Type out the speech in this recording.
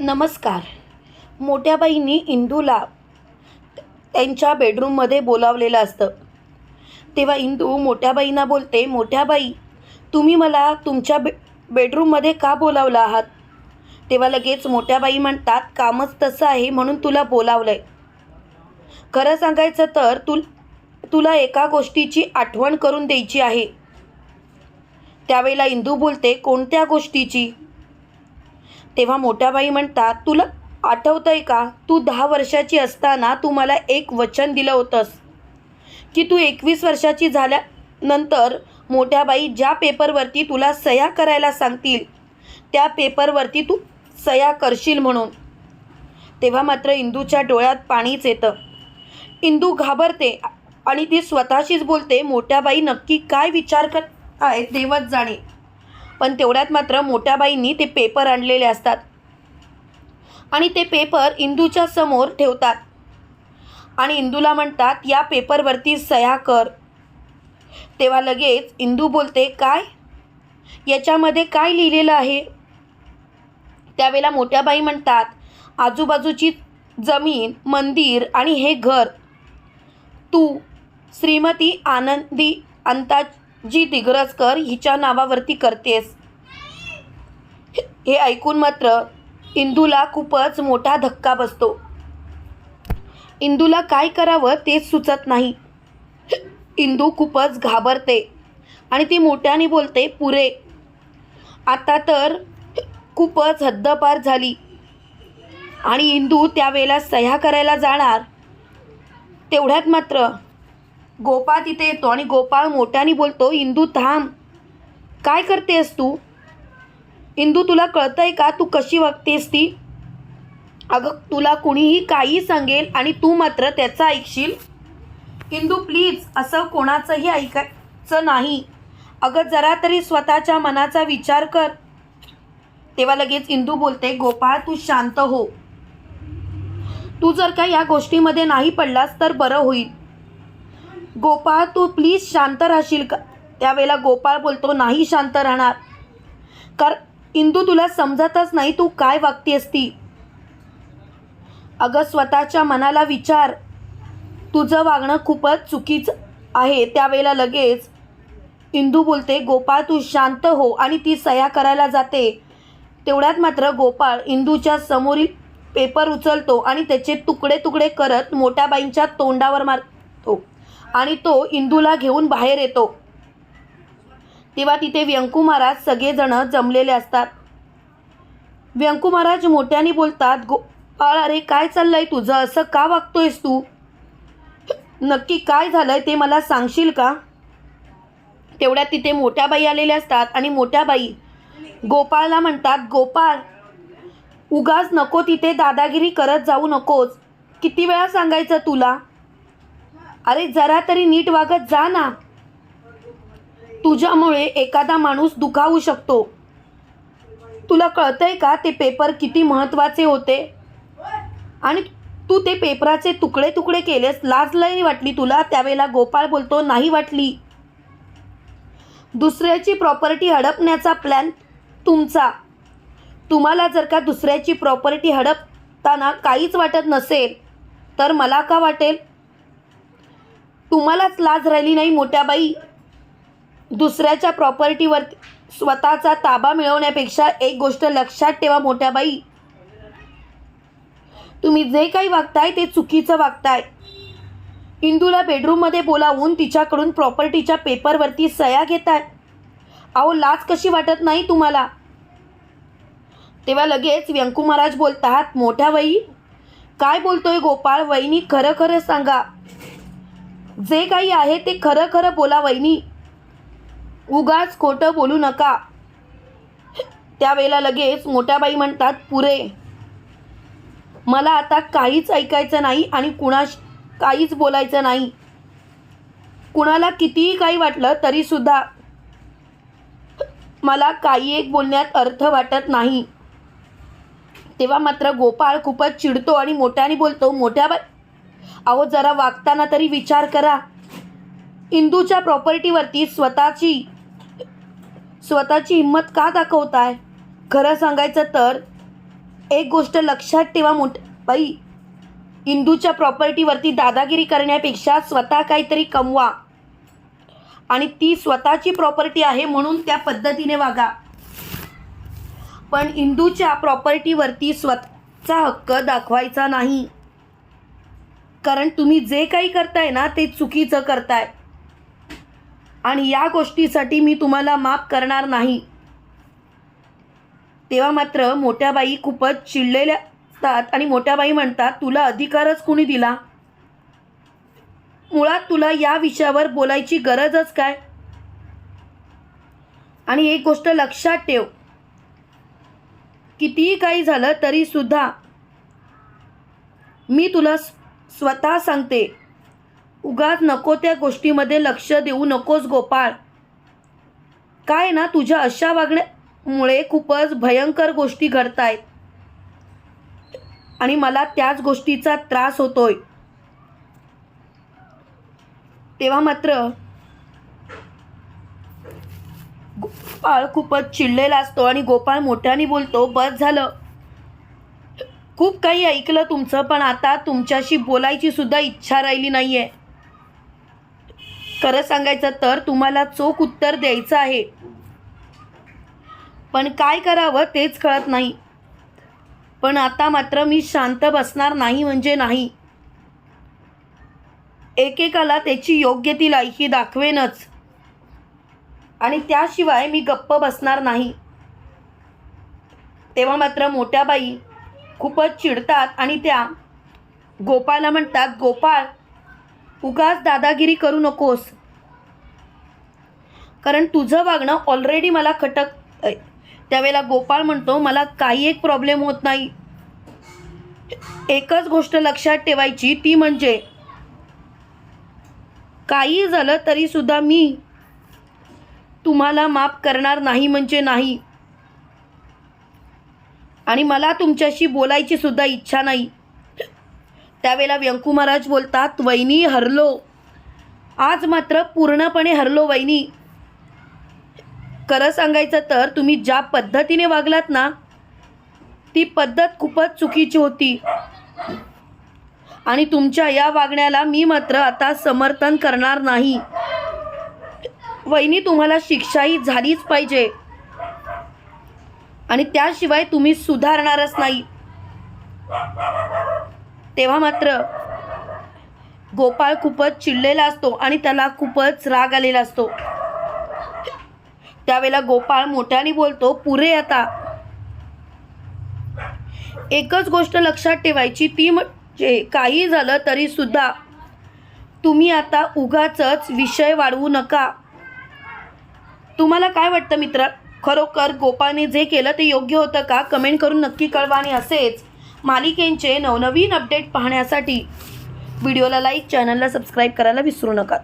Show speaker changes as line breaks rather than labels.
नमस्कार. मोठ्या बाईंनी इंदूला त्यांच्या बेडरूममध्ये बोलावलेलं असतं. तेव्हा इंदू मोठ्या बाईंना बोलते मोठ्या बाई तुम्ही मला तुमच्या बे बेडरूममध्ये का बोलावलं आहात? तेव्हा लगेच मोठ्या बाई म्हणतात कामच तसं आहे म्हणून तुला बोलावलं आहे खरं सांगायचं तर तु तुला एका गोष्टीची आठवण करून द्यायची आहे. त्यावेळेला इंदू बोलते कोणत्या गोष्टीची? तेव्हा मोठ्याबाई म्हणतात तुला आठवतं आहे का? तू दहा वर्षाची असताना तू मला एक वचन दिलं होतंस. की तू एकवीस वर्षाची झाल्यानंतर मोठ्याबाई ज्या पेपरवरती तुला सह्या करायला सांगतील त्या पेपरवरती तू सह्या करशील म्हणून. तेव्हा मात्र इंदूच्या डोळ्यात पाणीच येतं. इंदू घाबरते आणि ती स्वतःशीच बोलते मोठ्याबाई नक्की काय विचार करत आहेत देवच जाणे. पण तेवढ्यात मात्र मोठ्याबाईंनी ते पेपर आणलेले असतात. आणि ते पेपर इंदूच्या समोर ठेवतात. आणि इंदूला म्हणतात या पेपरवरती सह्या कर. तेव्हा लगेच इंदू बोलते काय? याच्यामध्ये काय लिहिलेलं आहे? त्यावेळेला मोठ्या बाई म्हणतात आजूबाजूची जमीन मंदिर आणि हे घर. तू श्रीमती आनंदी अंताज जी दिग्रजकर हिच्या नावावरती करतेस. हे ऐकून मात्र इंदूला खूपच मोठा धक्का बसतो. इंदूला काय करावं तेच सुचत नाही. इंदू खूपच घाबरते आणि ती मोठ्याने बोलते पुरे आता तर खूपच हद्दपार झाली आणि इंदू त्यावेळेला सह्या करायला जाणार. तेवढ्यात मात्र गोपाळ तिथे येतो आणि गोपाळ मोठ्याने बोलतो इंदू थांब. काय करतेस तू? इंदू तुला कळतंय का तू कशी वागतेस ती? अगं तुला कुणीही काही सांगेल आणि तू मात्र त्याचं ऐकशील. इंदू प्लीज असं कोणाचंही ऐकायचं नाही. अगं जरा तरी स्वतःच्या मनाचा विचार कर. तेव्हा लगेच इंदू बोलते गोपाळ तू शांत हो. तू जर का या गोष्टीमध्ये नाही पडलास तर बरं होईल. गोपाळ तू प्लीज शांत राहशील का? त्यावेळेला गोपाळ बोलतो नाही शांत राहणार. कार इंदू तुला समजतच नाही तू काय वागतेस ती? अगं स्वतःच्या मनाला विचार. तुझं वागणं खूपच चुकीचं आहे. त्यावेळेला लगेच इंदू बोलते गोपाळ तू शांत हो आणि ती सह्या करायला जाते. तेवढ्यात मात्र गोपाळ इंदूच्या समोरील पेपर उचलतो आणि त्याचे तुकडे तुकडे करत मोठ्या बाईंच्या तोंडावर मार आणि तो इंदूला घेऊन बाहेर येतो. तेव्हा तिथे व्यंकू महाराज सगळेजण जमलेले असतात. व्यंकू महाराज मोठ्याने बोलतात गोपाळ अरे काय चाललंय तुझं? असं का वागतोयस तू? नक्की काय झालंय ते मला सांगशील का? तेवढ्यात तिथे मोठ्या बाई आलेल्या असतात आणि मोठ्या बाई गोपाळला म्हणतात गोपाळ उगाच नको तिथे दादागिरी करत जाऊ नकोस. किती वेळा सांगायचं तुला? अरे जरा तरी नीट वागत जा ना. तुझ्यामुळे एखादा माणूस दुखावू शकतो. तुला कळतंय का ते पेपर किती महत्त्वाचे होते? आणि तू ते पेपराचे तुकडे तुकडे केलेस लाज लय वाटली तुला त्यावेळेला गोपाळ बोलतो नाही वाटली. दुसऱ्याची प्रॉपर्टी हडपण्याचा प्लॅन तुमचा. तुम्हाला जर का दुसऱ्याची प्रॉपर्टी हडपताना काहीच वाटत नसेल तर मला का वाटेल? तुम्हालाच लाज राहिली नाही मोठ्या बाई दुसऱ्याच्या प्रॉपर्टीवर स्वतःचा ताबा मिळवण्यापेक्षा एक गोष्ट लक्षात ठेवा मोठ्या बाई तुम्ही जे काही वागताय ते चुकीचं वागताय. इंदूला बेडरूममध्ये बोलावून तिच्याकडून प्रॉपर्टीच्या पेपरवरती सह्या घेताय. अहो लाज कशी वाटत नाही तुम्हाला? तेव्हा लगेच व्यंकू महाराज बोलतात मोठ्या वही काय बोलतोय गोपाळ? वहिनी खरं खरं सांगा. जे काही आहे ते खरं खरं बोला वहिनी. उगाच खोटं बोलू नका. त्यावेळेला लगेच मोठ्या बाई म्हणतात पुरे मला आता काहीच ऐकायचं नाही आणि कुणाश काहीच बोलायचं नाही. कुणाला कितीही काही वाटलं तरीसुद्धा मला काही एक बोलण्यात अर्थ वाटत नाही. तेव्हा मात्र गोपाळ खूपच चिडतो आणि मोठ्याने बोलतो मोठ्या बाई अहो जरा वागताना तरी विचार करा. इंदूच्या प्रॉपर्टीवरती स्वतःची स्वतःची हिंमत का दाखवताय? खरं सांगायचं तर एक गोष्ट लक्षात ठेवा मोठ बाई. इंदूच्या प्रॉपर्टीवरती दादागिरी करण्यापेक्षा स्वतः काहीतरी कमवा. आणि ती स्वतःची प्रॉपर्टी आहे म्हणून त्या पद्धतीने वागा. पण इंदूच्या प्रॉपर्टीवरती स्वतःचा हक्क दाखवायचा नाही. कारण तुम्ही जे काही करताय ना ते चुकीचं करताय. आणि या गोष्टीसाठी मी तुम्हाला माफ करणार नाही. तेव्हा मात्र मोठ्या बाई खूपच चिडलेल्या असतात आणि मोठ्या बाई म्हणतात तुला अधिकारच कुणी दिला? मुळात तुला या विषयावर बोलायची गरजच काय? आणि एक गोष्ट लक्षात ठेव. कितीही काही झालं तरी सुद्धा मी तुला स- स्वतः सांगते उगाच नको त्या गोष्टीमध्ये लक्ष देऊ नकोस गोपाळ. काय ना तुझ्या अशा वागण्यामुळे खूपच भयंकर गोष्टी घडत आहेत आणि मला त्याच गोष्टीचा त्रास होतोय. तेव्हा मात्र गोपाळ खूपच चिडलेला असतो आणि गोपाळ मोठ्याने बोलतो बस झालं. खूप काही ऐकलं तुमचं पण आता तुमच्याशी बोलायची सुद्धा इच्छा राहिली नाही आहे खरं सांगायचं तर तुम्हाला चोख उत्तर द्यायचं आहे. पण काय करावं तेच कळत नाही. पण आता मात्र मी शांत बसणार नाही म्हणजे नाही. एकेकाला त्याची योग्य ती लायकी दाखवेनच. आणि त्याशिवाय मी गप्प बसणार नाही. तेव्हा मात्र मोठ्या बाई खूपच चिडतात आणि त्या गोपाळला म्हणतात गोपाळ उगाच दादागिरी करू नकोस. कारण तुझं वागणं ऑलरेडी मला खटक त्यावेळेला गोपाळ म्हणतो मला काही एक प्रॉब्लेम होत नाही. एकच गोष्ट लक्षात ठेवायची ती म्हणजे काही झालं तरी सुद्धा मी तुम्हाला माफ करणार नाही म्हणजे नाही. आणि मला तुमच्याशी बोलायची सुद्धा इच्छा नाही. त्यावेळेला व्यंकू महाराज बोलतात वहिनी हरलो. आज मात्र पूर्णपणे हरलो वहिनी. खरं सांगायचं तर तुम्ही ज्या पद्धतीने वागलात ना ती पद्धत खूपच चुकीची होती. आणि तुमच्या या वागण्याला मी मात्र आता समर्थन करणार नाही. वहिनी तुम्हाला शिक्षाही झालीच पाहिजे. आणि त्याशिवाय तुम्ही सुधारणारच नाही. तेव्हा मात्र गोपाळ खूपच चिडलेला असतो आणि त्याला खूपच राग आलेला असतो. त्यावेळेला गोपाळ मोठ्याने बोलतो पुरे आता. एकच गोष्ट लक्षात ठेवायची ती म्हणजे काही झालं तरी सुद्धा तुम्ही आता उगाचच विषय वाढवू नका. तुम्हाला काय वाटतं मित्र? खरोखर गोपाळने जे केलं ते योग्य होतं का? कमेंट करून नक्की कळवा आणि असेच मालिकेंचे नवनवीन अपडेट पाहण्यासाठी. व्हिडिओला लाईक चॅनलला सबस्क्राईब करायला विसरू नका.